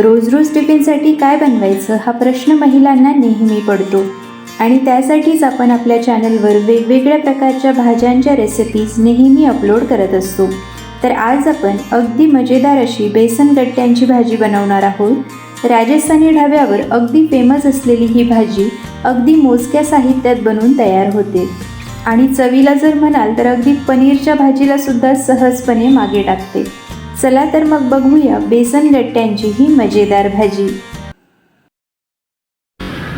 रोज रोज टिफिनसाठी काय बनवायचं हा प्रश्न महिलांना नेहमी पडतो. आणि त्यासाठीच आपण आपल्या चॅनलवर वेगवेगळ्या प्रकारच्या भाज्यांच्या रेसिपीज नेहमी अपलोड करत असतो. तर आज आपण अगदी मजेदार अशी बेसन गट्ट्यांची भाजी बनवणार आहोत. राजस्थानी ढाब्यावर अगदी फेमस असलेली ही भाजी अगदी मोजक्या साहित्यात बनवून तयार होते. आणि चवीला जर म्हणाल तर अगदी पनीरच्या भाजीला सुद्धा सहजपणे मागे टाकते. चला तर मग बघूया बेसन गट्ट्यांची ही मजेदार भाजी.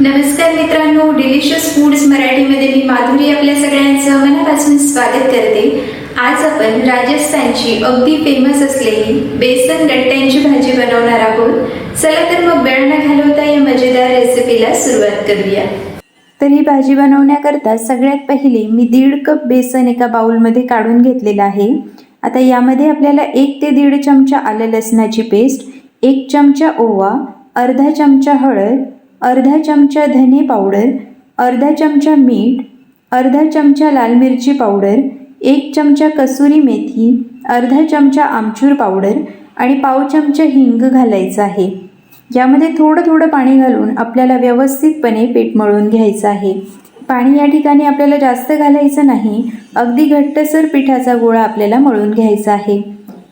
नमस्कार मित्रांनो डिलिशियस फूड्स मराठीमध्ये मी माधुरी आपल्या सगळ्यांचं मनापासून स्वागत करते. आज आपण राजस्थानची अगदी फेमस असलेली बेसन गट्ट्यांची भाजी बनवणार आहोत. चला तर मग वेळ न घालवता या मजेदार रेसिपीला सुरुवात करूया. तर ही भाजी बनवण्याकरता सगळ्यात पहिले मी दीड कप बेसन एका बाउलमध्ये काढून घेतलेलं आहे. आता यामध्ये आपल्याला एक ते दीड चमचा आलं लसणाची पेस्ट एक चमचा ओवा अर्धा चमचा हळद अर्धा चमचा धने पावडर अर्धा चमचा मीठ अर्धा चमचा लाल मिरची पावडर एक चमचा कसुरी मेथी अर्धा चमचा आमचूर पावडर आणि पाव चमचा हिंग घालायचं आहे. यामध्ये थोडं थोडं पाणी घालून आपल्याला व्यवस्थितपणे पीठ मळून घ्यायचं आहे. पाणी या ठिकाणी आपल्याला जास्त घालायचं नाही. अगदी घट्टसर पिठाचा गोळा आपल्याला मळून घ्यायचा आहे.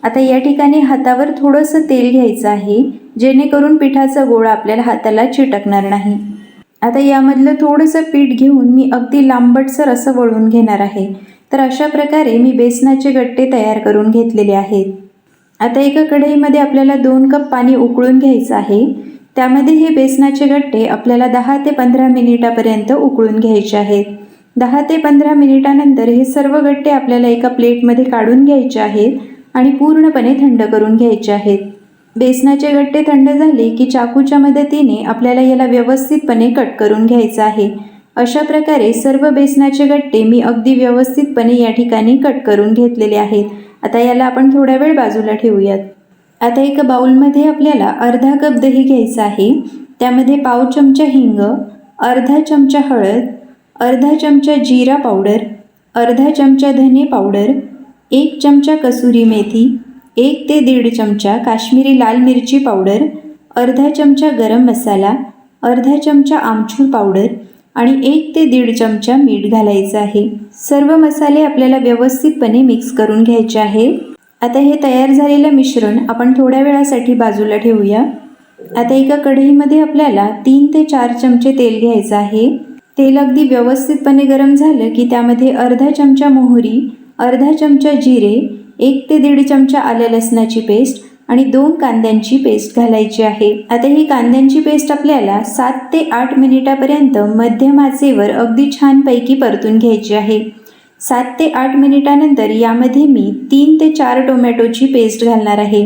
आता या ठिकाणी हातावर थोडंसं तेल घ्यायचं आहे जेणेकरून पिठाचा गोळा आपल्याला हाताला चिटकणार नाही. आता यामधलं थोडंसं पीठ घेऊन मी अगदी लांबटसर असं वळून घेणार आहे. तर अशा प्रकारे मी बेसनाचे गट्टे तयार करून घेतलेले आहेत. आता एका कढईमध्ये आपल्याला दोन कप पाणी उकळून घ्यायचं आहे. त्यामध्ये हे बेसनाचे गट्टे आपल्याला दहा ते पंधरा मिनिटापर्यंत उकळून घ्यायचे आहेत. दहा ते पंधरा मिनिटानंतर हे सर्व गट्टे आपल्याला एका प्लेटमध्ये काढून घ्यायचे आहेत आणि पूर्णपणे थंड करून घ्यायचे आहेत. बेसनाचे गट्टे थंड झाले की चाकूच्या मदतीने आपल्याला याला व्यवस्थितपणे कट करून घ्यायचं आहे. अशा प्रकारे सर्व बेसनाचे गट्टे मी अगदी व्यवस्थितपणे या ठिकाणी कट करून घेतलेले आहेत. आता याला आपण थोडा वेळ बाजूला ठेवूयात. आता एका बाउलमध्ये आपल्याला अर्धा कप दही घ्यायचं आहे. त्यामध्ये पाव चमचा हिंग अर्धा चमचा हळद अर्धा चमचा जिरा पावडर अर्धा चमचा धने पावडर एक चमचा कसुरी मेथी एक ते दीड चमचा काश्मीरी लाल मिरची पावडर अर्धा चमचा गरम मसाला अर्धा चमचा आमचूर पावडर आणि एक ते दीड चमचा मीठ घालायचं आहे. सर्व मसाले आपल्याला व्यवस्थितपणे मिक्स करून घ्यायचे आहे आता हे तयार झालेलं मिश्रण आपण थोड्या वेळासाठी बाजूला ठेवूया. आता एका कढईमध्ये आपल्याला तीन ते चार चमचे तेल घ्यायचं आहे. तेल अगदी व्यवस्थितपणे गरम झालं की त्यामध्ये अर्धा चमचा मोहरी अर्धा चमचा जिरे एक ते दीड चमचा आल्या लसणाची पेस्ट आणि दोन कांद्यांची पेस्ट घालायची आहे. आता ही कांद्यांची पेस्ट आपल्याला सात ते आठ मिनिटापर्यंत मध्यम आचेवर अगदी छानपैकी परतून घ्यायची आहे. सात ते आठ मिनिटानंतर यामध्ये मी तीन ते चार टोमॅटोची पेस्ट घालणार आहे.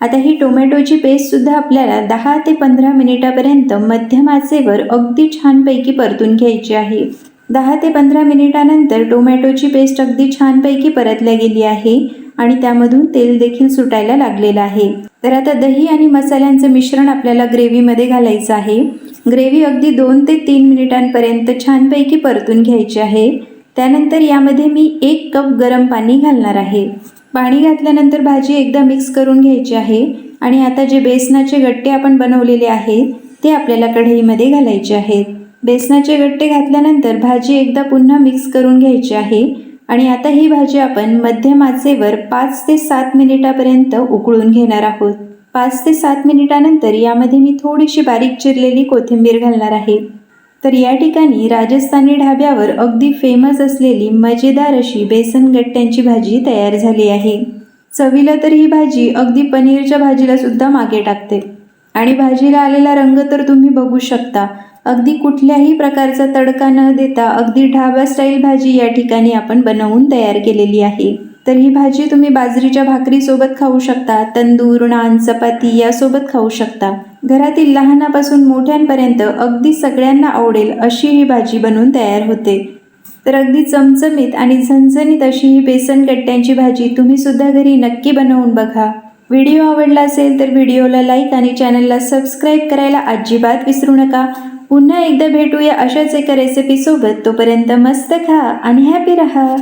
आता ही टोमॅटोची पेस्टसुद्धा आपल्याला दहा ते पंधरा मिनिटापर्यंत मध्यम आचेवर अगदी छानपैकी परतून घ्यायची आहे. दहा ते पंधरा मिनिटानंतर टोमॅटोची पेस्ट अगदी छानपैकी परतल्या गेली आहे आणि त्यामधून तेल देखील सुटायला लागलेलं आहे. तर आता दही आणि मसाल्यांचं मिश्रण आपल्याला ग्रेव्हीमध्ये घालायचं आहे. ग्रेव्ही अगदी दोन ते तीन मिनिटांपर्यंत छानपैकी परतून घ्यायची आहे. त्यानंतर यामध्ये मी एक कप गरम पाणी घालणार आहे. पाणी घातल्यानंतर भाजी एकदा मिक्स करून घ्यायची आहे आणि आता जे बेसनाचे गट्टे आपण बनवलेले आहेत ते आपल्याला कढईमध्ये घालायचे आहेत. बेसनाचे गट्टे घातल्यानंतर भाजी एकदा पुन्हा मिक्स करून घ्यायची आहे आणि आता ही भाजी आपण मध्यम आचेवर पाच ते सात मिनिटापर्यंत उकळून घेणार आहोत. पाच ते सात मिनिटानंतर यामध्ये मी थोडीशी बारीक चिरलेली कोथिंबीर घालणार आहे. तर या ठिकाणी राजस्थानी ढाब्यावर अगदी फेमस असलेली मजेदार अशी बेसन गट्ट्यांची भाजी तयार झाली आहे. चवीला तर ही भाजी अगदी पनीरच्या भाजीला सुद्धा मागे टाकते. आणि भाजीला आलेला रंग तर तुम्ही बघू शकता. अगदी कुठल्याही प्रकारचा तडका न देता अगदी ढाबा स्टाईल भाजी या ठिकाणी आपण बनवून तयार केलेली आहे. तर ही भाजी तुम्ही बाजरीच्या भाकरीसोबत खाऊ शकता तंदूर नान चपाती यासोबत खाऊ शकता. घरातील लहानापासून मोठ्यांपर्यंत अगदी सगळ्यांना आवडेल अशी ही भाजी बनवून तयार होते. तर अगदी चमचमीत आणि झणझणीत अशी ही बेसन गट्ट्यांची भाजी तुम्ही सुद्धा घरी नक्की बनवून बघा. व्हिडिओ आवडला असेल तर व्हिडिओला लाईक आणि चॅनलला सबस्क्राईब करायला अजिबात विसरू नका. पुन्हा एकदा भेटूया अशाच एका रेसिपीसोबत तोपर्यंत मस्त खा आणि हॅपी रहा.